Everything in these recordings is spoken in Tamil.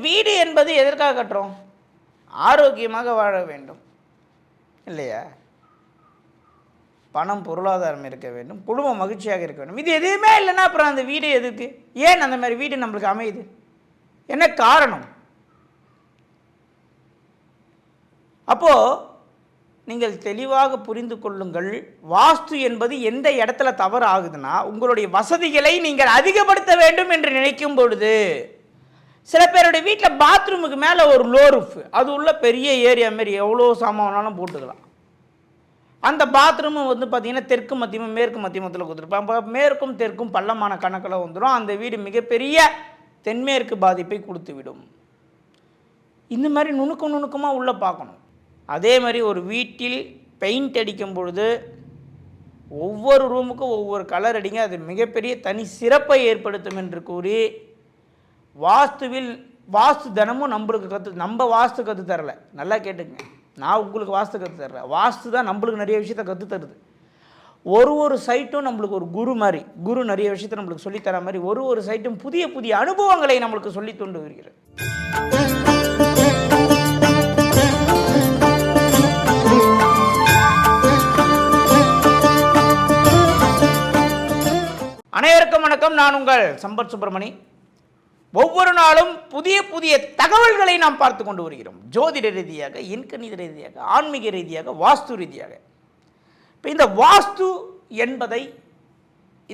வீடு என்பது எதற்காக கட்டுறோம்? ஆரோக்கியமாக வாழ வேண்டும். இல்லையா? பணம் பொருளாதாரம் இருக்க வேண்டும். குடும்பம் மகிழ்ச்சியாக இருக்க வேண்டும். இது எதுவுமே இல்லைன்னா அப்புறம் அந்த வீடு எதுக்கு? ஏன் அந்த மாதிரி வீடு நம்மளுக்கு அமையுது? என்ன காரணம்? அப்போது நீங்கள் தெளிவாக புரிந்து கொள்ளுங்கள். வாஸ்து என்பது எந்த இடத்துல தவறு ஆகுதுன்னா உங்களுடைய வசதிகளை நீங்கள் அதிகப்படுத்த வேண்டும் என்று நினைக்கும் பொழுது சில பேருடைய வீட்டில் பாத்ரூமுக்கு மேலே ஒரு லோருஃப் அது உள்ள பெரிய ஏரியா மாரி எவ்வளோ சாமான் வேணாலும் போட்டுக்கலாம். அந்த பாத்ரூமும் வந்து பார்த்திங்கன்னா தெற்கு மத்தியமும் மேற்கு மத்தியமத்தில் கொடுத்துருப்பாங்க. அப்போ மேற்கும் தெற்கும் பள்ளமான கணக்கில் வந்துடும் அந்த வீடு மிகப்பெரிய தென்மேற்கு பாதிப்பை கொடுத்து விடும் இந்த மாதிரி நுணுக்கம் நுணுக்கமாக உள்ளே பார்க்கணும். அதே மாதிரி ஒரு வீட்டில் பெயிண்ட் அடிக்கும் பொழுது ஒவ்வொரு ரூமுக்கும் ஒவ்வொரு கலர் அடிங்க. அது மிகப்பெரிய தனி சிறப்பை ஏற்படுத்தும் என்று கூறி வாஸ்துவில் வாஸ்து தினமும் நம்மளுக்கு கற்று நம்ம வாஸ்து கற்று தரல. நல்லா கேட்டுங்க நான் உங்களுக்கு வாஸ்து கற்று தரல. வாஸ்து தான் நம்மளுக்கு நிறைய விஷயத்த கற்று தருது. ஒரு ஒரு சைட்டும் நம்மளுக்கு ஒரு குரு மாதிரி குரு நிறைய விஷயத்த நம்மளுக்கு சொல்லித்தர மாதிரி ஒரு ஒரு சைட்டும் புதிய புதிய அனுபவங்களை நம்மளுக்கு சொல்லி தோண்டு வருகிறது. அனைவருக்கும் வணக்கம். நான் உங்கள் சம்பத் சுப்பிரமணி. ஒவ்வொரு நாளும் புதிய புதிய தகவல்களை நாம் பார்த்து கொண்டு வருகிறோம். ஜோதிட ரீதியாக எண்கணித ரீதியாக ஆன்மீக ரீதியாக வாஸ்து ரீதியாக. இப்போ இந்த வாஸ்து என்பதை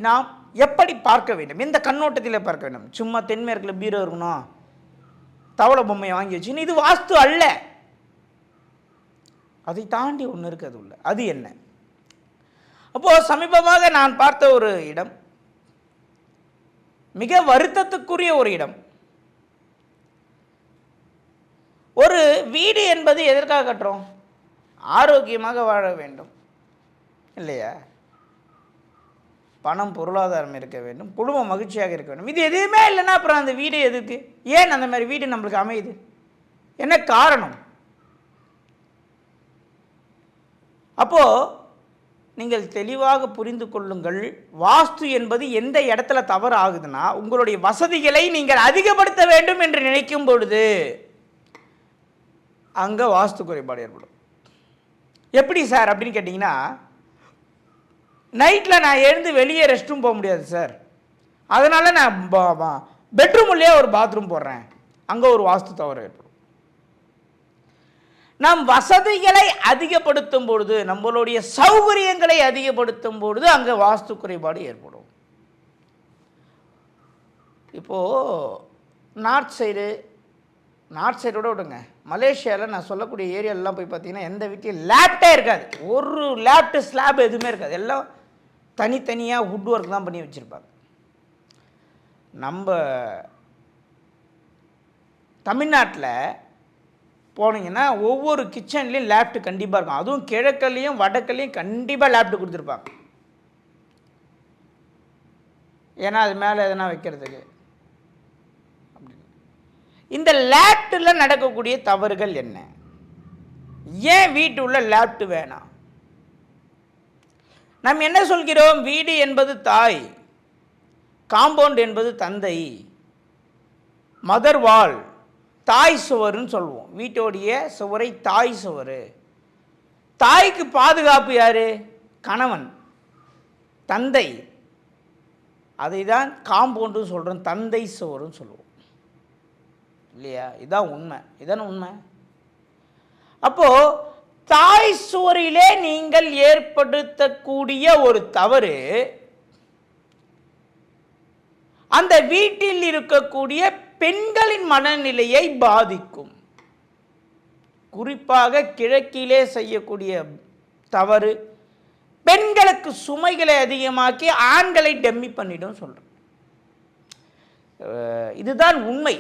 நாம் எப்படி பார்க்க வேண்டும்? எந்த கண்ணோட்டத்தில் பார்க்க வேண்டும்? சும்மா தென்மேற்கில் பீரோ இருக்கணும். தவளை பொம்மையை வாங்கி வச்சுன்னு இது வாஸ்து அல்ல. அதை தாண்டி ஒன்று இருக்குது அது உள்ள. அது என்ன? அப்போது சமீபமாக நான் பார்த்த ஒரு இடம் மிக வருத்தத்துக்குரிய ஒரு இடம். ஒரு வீடு என்பது எதற்காக கட்டுறோம்? ஆரோக்கியமாக வாழ வேண்டும். இல்லையா? பணம் பொருளாதாரம் இருக்க வேண்டும். குடும்பம் மகிழ்ச்சியாக இருக்க வேண்டும். இது எதுவுமே இல்லைன்னா அப்புறம் அந்த வீடு எதுக்கு? ஏன் அந்த மாதிரி வீடு நம்மளுக்கு அமையுது? என்ன காரணம்? அப்போது நீங்கள் தெளிவாக புரிந்து கொள்ளுங்கள். வாஸ்து என்பது எந்த இடத்துல தவறு ஆகுதுன்னா உங்களுடைய வசதிகளை நீங்கள் அதிகப்படுத்த வேண்டும் என்று நினைக்கும் பொழுது அங்கே வாஸ்து குறைபாடு ஏற்படும். எப்படி சார் அப்படின்னு கேட்டிங்கன்னா நைட்டில் நான் எழுந்து வெளியே ரெஸ்ட் ரூம் போக முடியாது சார். அதனால் நான் பெட்ரூம் உள்ளே ஒரு பாத்ரூம் போடுறேன். அங்கே ஒரு வாஸ்து தவறு ஏற்படும். நம் வசதிகளை அதிகப்படுத்தும் பொழுது நம்மளுடைய சௌகரியங்களை அதிகப்படுத்தும் பொழுது அங்கே வாஸ்து குறைபாடு ஏற்படும். இப்போது நார்த் சைடு நார்த் சைடோட விடுங்க. மலேசியாவில் நான் சொல்லக்கூடிய ஏரியாலெலாம் போய் பார்த்தீங்கன்னா எந்த வீட்லையும் லேப்டே இருக்காது. ஒரு லேப்டு ஸ்லாப் எதுவுமே இருக்காது. எல்லாம் தனித்தனியாக வுட் ஒர்க் தான் பண்ணி வச்சுருப்பாங்க. நம்ம தமிழ்நாட்டில் போனீங்கன்னா ஒவ்வொரு கிச்சன்லேயும் லேப்டு கண்டிப்பாக இருக்கும். அதுவும் கிழக்குலேயும் வடக்கல்லையும் கண்டிப்பாக லேப்டு கொடுத்துருப்பாங்க. ஏன்னா அது மேலே எதனா வைக்கிறதுக்கு. அப்படின்னு. இந்த லேப்டில் நடக்கக்கூடிய தவறுகள் என்ன? ஏன் வீட்டு உள்ள லேப்டு வேணாம்? நாம் என்ன சொல்கிறோம்? வீடு என்பது தாய் காம்பவுண்ட் என்பது தந்தை மதர் வால் தாய் சுவருன்னு சொல்லுவோம். வீட்டோடைய சுவரை தாய் சுவர். தாய்க்கு பாதுகாப்பு யார்? கணவன். தந்தை. அதை தான் காம்பவுண்டு சொல்கிறோம் தந்தை சுவருன்னு சொல்லுவோம். இல்லையா? இதான் உண்மை. இதான உண்மை? அப்போது தாய் சுவரிலே நீங்கள் ஏற்படுத்தக்கூடிய ஒரு தவறு அந்த வீட்டில் இருக்கக்கூடிய பெண்களின் மனநிலையை பாதிக்கும். குறிப்பாக கிழக்கிலே செய்யக்கூடிய தவறு பெண்களுக்கு சுமைகளை அதிகமாக்கி ஆண்களை டம்மி பண்ணிடும் சொல்கிறேன் இதுதான் உண்மை.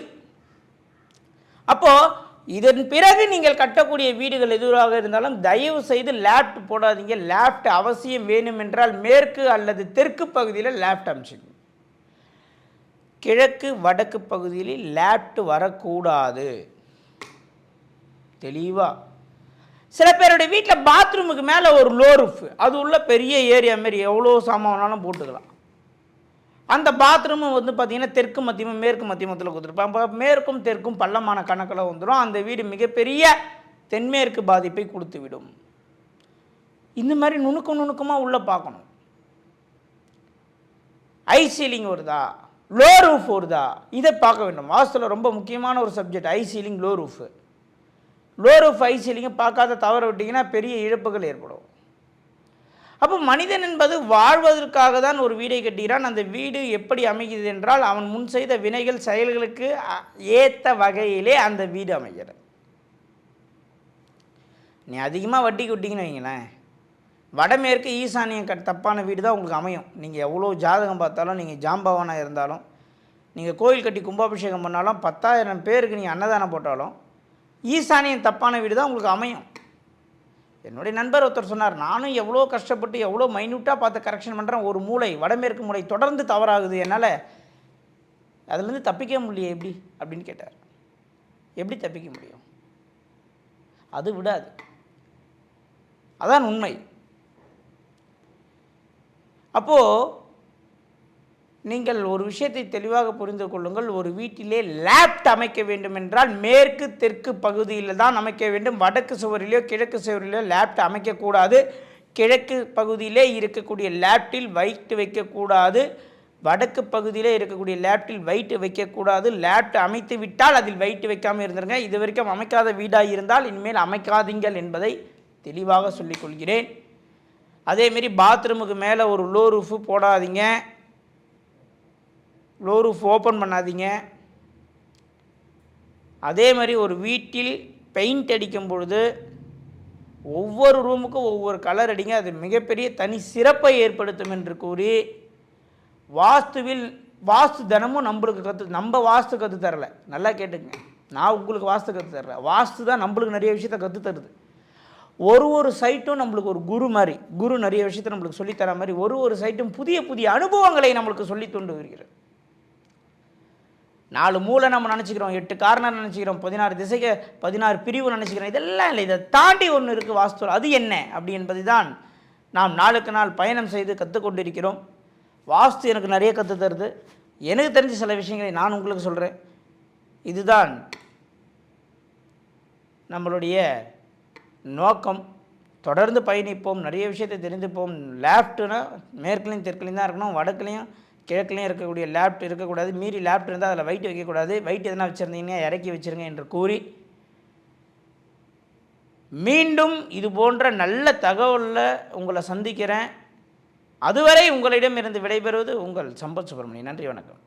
அப்போது இதன் பிறகு நீங்கள் கட்டக்கூடிய வீடுகள் எதுவாக இருந்தாலும் தயவு செய்து லேப்ட் போடாதீங்க. லேப்ட் அவசியம் வேணும் என்றால் மேற்கு அல்லது தெற்கு பகுதியில் லேப்ட் அமிச்சிங்க கிழக்கு வடக்கு பகுதியில் லேப்ட் வரக்கூடாது. தெளிவாக சில பேருடைய வீட்டில் பாத்ரூமுக்கு மேலே ஒரு லோ ரூஃப் அது உள்ள பெரிய ஏரியா மாரி எவ்வளோ சாமான் வேணாலும் போட்டுக்கலாம். அந்த பாத்ரூமும் வந்து பார்த்திங்கன்னா தெற்கு மத்தியமும் மேற்கு மத்தியமத்தில் கொடுத்துருப்பாங்க. அப்போ மேற்கும் தெற்கும் பள்ளமான கணக்கில் வந்துடும் அந்த வீடு மிகப்பெரிய தென்மேற்கு பாதிப்பை கொடுத்து விடும் இந்த மாதிரி நுணுக்கம் நுணுக்கமாக உள்ளே பார்க்கணும். ஐ சீலிங் வருதா? லோ ரூஃப் வருதா இதை பார்க்க வேண்டும். வாஸ்துல ரொம்ப முக்கியமான ஒரு subject high ceiling low roof low roof high சீலிங்கை பார்க்காத தவற விட்டிங்கன்னா பெரிய இழப்புகள் ஏற்படும். அப்போ மனிதன் என்பது வாழ்வதற்காக தான் ஒரு வீடை கட்டுகிறான். அந்த வீடு எப்படி அமைகிறது என்றால் அவன் முன் செய்த வினைகள் செயல்களுக்கு ஏற்ற வகையிலே அந்த வீடு அமைகிறது. நீ அதிகமாக வட்டி கொட்டிங்கன்னு வைங்களேன். வடமேற்கு ஈசானியம் கட் தப்பான வீடு தான் உங்களுக்கு அமையும். நீங்கள் எவ்வளோ ஜாதகம் பார்த்தாலும் நீங்கள் ஜாம்பவனாக இருந்தாலும் நீங்கள் கோயில் கட்டி கும்பாபிஷேகம் பண்ணாலும் பத்தாயிரம் பேருக்கு நீங்கள் அன்னதானம் போட்டாலும் ஈசானியம் தப்பான வீடு தான் உங்களுக்கு அமையும். என்னுடைய நண்பர் ஒருத்தர் சொன்னார் நானும் எவ்வளோ கஷ்டப்பட்டு எவ்வளோ மைன்யூட்டாக பார்த்து கரெக்ஷன் பண்ணுறேன் ஒரு மூளை வடமேற்கு மூளை தொடர்ந்து தவறாகுது. என்னால் அதுலேருந்து தப்பிக்க முடியல எப்படி? அப்படின்னு கேட்டார். எப்படி தப்பிக்க முடியும்? அது விடாது. அதான் உண்மை. அப்போது நீங்கள் ஒரு விஷயத்தை தெளிவாக புரிந்து கொள்ளுங்கள். ஒரு வீட்டிலே லேப்ட் அமைக்க வேண்டும் என்றால் மேற்கு தெற்கு பகுதியில் தான் அமைக்க வேண்டும். வடக்கு சுவரிலோ கிழக்கு சுவரிலோ லேப்ட் அமைக்கக்கூடாது. கிழக்கு பகுதியிலே இருக்கக்கூடிய லேப்டில் வைட்டு வைக்கக்கூடாது. வடக்கு பகுதியிலே இருக்கக்கூடிய லேப்டில் வைட்டு வைக்கக்கூடாது. லேப்ட் அமைத்து விட்டால் அதில் வைட்டு வைக்காமல் இருந்துருங்க. இது வரைக்கும் அமைக்காத வீடாக இருந்தால் இனிமேல் அமைக்காதீங்கள் என்பதை தெளிவாக சொல்லிக்கொள்கிறேன் அதேமாரி பாத்ரூமுக்கு மேலே ஒரு லோ ரூஃபு போடாதீங்க. லோ ரூஃப் ஓப்பன் பண்ணாதீங்க. அதே மாதிரி ஒரு வீட்டில் பெயிண்ட் அடிக்கும் பொழுது ஒவ்வொரு ரூமுக்கும் ஒவ்வொரு கலர் அடிங்க. அது மிகப்பெரிய தனி சிறப்பை ஏற்படுத்தும் என்று கூறி வாஸ்துவில் வாஸ்து தினமும் நம்மளுக்கு கற்று நம்ம வாஸ்து கற்று தரல. நல்லா கேட்டுங்க நான் உங்களுக்கு வாஸ்து கற்று தரல. வாஸ்து தான் நம்மளுக்கு நிறைய விஷயத்த கற்று தருது. ஒரு ஒரு சைட்டும் நம்மளுக்கு ஒரு குரு மாதிரி குரு நிறைய விஷயத்தை நம்மளுக்கு சொல்லித் தர மாதிரி ஒரு ஒரு சைட்டும் புதிய புதிய அனுபவங்களை நம்மளுக்கு சொல்லி தூண்டு வருகிறது. நாலு மூளை நம்ம நினச்சிக்கிறோம் எட்டு காரணம் நினச்சிக்கிறோம் பதினாறு திசைக்கு பதினாறு பிரிவு நினச்சிக்கிறோம் இதெல்லாம் இல்லை. இதை தாண்டி ஒன்று இருக்குது வாஸ்து அது என்ன? அப்படி என்பது தான் நாம் நாளுக்கு நாள் பயணம் செய்து கற்றுக்கொண்டிருக்கிறோம் வாஸ்து எனக்கு நிறைய கற்று தருது. எனக்கு தெரிஞ்ச சில விஷயங்களை நான் உங்களுக்கு சொல்கிறேன் இதுதான் நம்மளுடைய நோக்கம் தொடர்ந்து பயணிப்போம் நிறைய விஷயத்தை தெரிந்துப்போம். லேஃப்ட்டுனா மேற்குலையும் தெற்குலையும் தான் இருக்கணும் வடக்குலையும் கிழக்குலையும் இருக்கக்கூடிய லேப்ட் இருக்கக்கூடாது மீறி லேப்ட் இருந்தால் அதில் வெயிட் வைக்கக்கூடாது வெயிட் எதனா வச்சுருந்தீங்கன்னா இறக்கி வச்சிருங்க என்று கூறி மீண்டும் இது போன்ற நல்ல தகவலில் உங்களை சந்திக்கிறேன். அதுவரை உங்களிடம் இருந்து விடைபெறுவது உங்கள் சம்பத் சுப்பிரமணியன். நன்றி வணக்கம்.